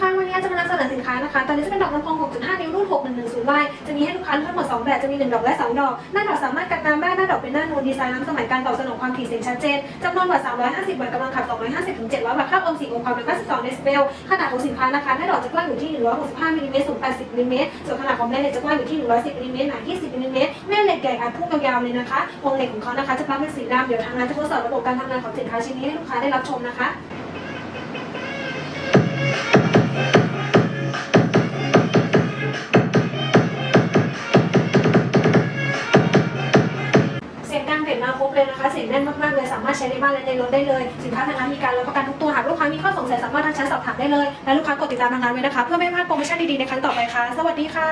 ค่ะ วันนี้จะมานำเสนอสินค้านะคะ ตอนนี้จะเป็นดอกลำโพง 6.5 นิ้วรุ่น 6110Y จะมีให้ลูกค้าเลือกทั้งหมด 2 แบบ จะมี 1 ดอกและ 2 ดอก หน้าดอกสามารถกันน้ำได้ หน้าดอกเป็นหน้านูนดีไซน์ล้ำสมัยการตอบสนองความถี่เสียงชัดเจนจำนวนวัตต์350 วัตต์กำลังขับ 250 ถึง 700 วัตต์ ค่าโอห์ม4องค์ความเป็น92เดซิเบล ขนาดของสินค้านะคะ หน้าดอกจะกว้างอยู่ที่ 165มิลลิเมตรสูง 80มิลลิเมตร ส่วนขนาดของแม่เหล็กจะกว้างอยู่ที่ 110มิลลิเมตรหนา 20มิลลิเมตร แม่เหล็กใหญ่อัดพุ่งยาวๆเลยนะคะวงเหล็กของเขานะคะจะปลั๊กเป็นสีดำเดี๋ยวทางร้านจะทดสอบระบบการทำงานของสินค้าชิ้นนี้ให้ลูกค้าได้รับชมนะคะ สียงดังเด่นมาครบเลยนะคะเสียงแน่นมากๆเลยสามารถใช้ในบ้านและในรถได้เลย สินค้าทางร้านมีการรับประกันทุกตัวหากลูกค้ามีข้อสงสัยสามารถทักแชทสอบถามได้เลยและลูกค้า กดติดตามทางร้านไว้นะคะ เพื่อไม่พลาดโปรโมชั่นดีๆในครั้งต่อไปค่ะ สวัสดีค่ะ